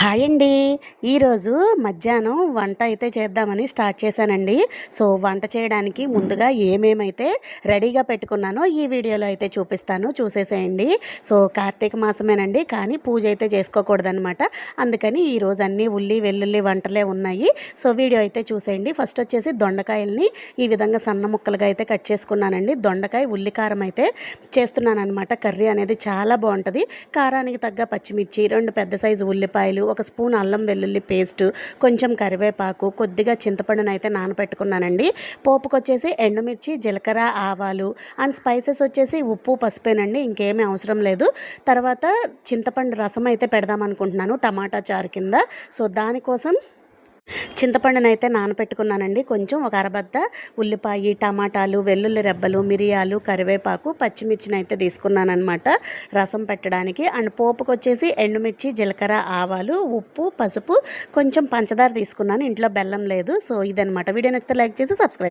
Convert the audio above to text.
Hi అండి. ఈరోజు మధ్యాహ్నం వంట అయితే చేద్దామని స్టార్ట్ చేశానండి. సో వంట చేయడానికి ముందుగా ఏమేమైతే రెడీగా పెట్టుకున్నానో ఈ వీడియోలో అయితే చూపిస్తాను. చూసేసేయండి. సో కార్తీక మాసమేనండి. కానీ పూజ అయితే చేసుకోకూడదనమాట అందుకని ఈరోజు అన్నీ ఉల్లి వెల్లుల్లి వంటలే ఉన్నాయి. సో వీడియో అయితే చూసేయండి. ఫస్ట్ వచ్చేసి దొండకాయల్ని ఈ విధంగా సన్న ముక్కలుగా అయితే కట్ చేసుకున్నానండి. దొండకాయ ఉల్లి కారం అయితే చేస్తున్నాను అనమాట కర్రీ అనేది చాలా బాగుంటుంది. కారానికి తగ్గ పచ్చిమిర్చి రెండు పెద్ద సైజు ఉల్లిపాయలు ఒక స్పూన్ అల్లం వెల్లుల్లి పేస్ట్ కొంచెం కరివేపాకు కొద్దిగా చింతపండును అయితే నానబెట్టుకున్నానండి. పోపుకు వచ్చేసి ఎండుమిర్చి జీలకర్ర ఆవాలు అండ్ స్పైసెస్ వచ్చేసి ఉప్పు పసుపేనండి ఇంకేమీ అవసరం లేదు. తర్వాత చింతపండు రసం అయితే పెడదాం అనుకుంటున్నాను టమాటా చారు కింద. సో దానికోసం చింతపండునైతే అయితే నానబెట్టుకున్నానండి కొంచెం ఒక అరబద్ద ఉల్లిపాయ టమాటాలు వెల్లుల్లి రెబ్బలు మిరియాలు కరివేపాకు పచ్చిమిర్చిని అయితే తీసుకున్నాను అనమాట రసం పెట్టడానికి. అండ్ పోపుకు వచ్చేసి ఎండుమిర్చి జీలకర్ర ఆవాలు ఉప్పు పసుపు కొంచెం పంచదార తీసుకున్నాను. ఇంట్లో బెల్లం లేదు. సో ఇదనమాట వీడియో నచ్చితే లైక్ చేసి సబ్స్క్రైబ్